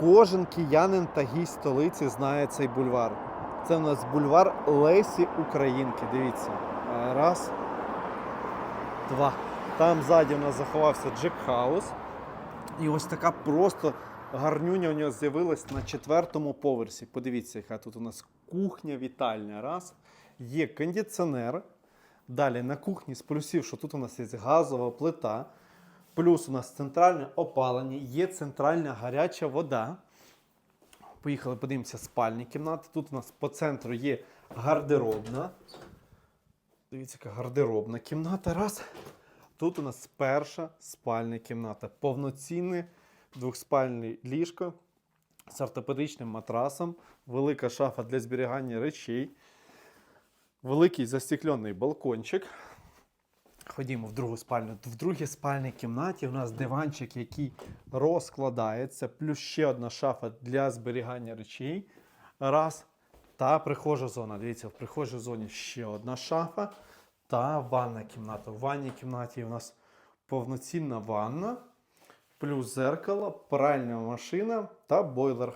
Кожен киянин та гість столиці знає цей бульвар. Це у нас бульвар Лесі Українки. Дивіться. Е, Раз. Два. Там ззаді у нас заховався Джек Хаус. І ось така просто гарнюня у нього з'явилась на четвертому поверсі. Подивіться, яка тут у нас кухня, вітальня. Раз. Є кондиціонер. Далі на кухні з плюсів, що тут у нас є газова плита. Плюс у нас центральне опалення, є центральна гаряча вода. Поїхали, подивимося, спальні кімнати. Тут у нас по центру є гардеробна. Дивіться, яка гардеробна кімната. Раз. Тут у нас перша спальня кімната. Повноцінне двохспальне ліжко з ортопедичним матрасом, велика шафа для зберігання речей, великий застеклений балкончик. Ходімо в другу спальню. В другій спальній кімнаті у нас диванчик, який розкладається, плюс ще одна шафа для зберігання речей. Раз. Та прихожа зона. Дивіться, в прихожій зоні ще одна шафа та ванна кімната. В ванній кімнаті у нас повноцінна ванна, плюс зеркало, пральна машина та бойлер.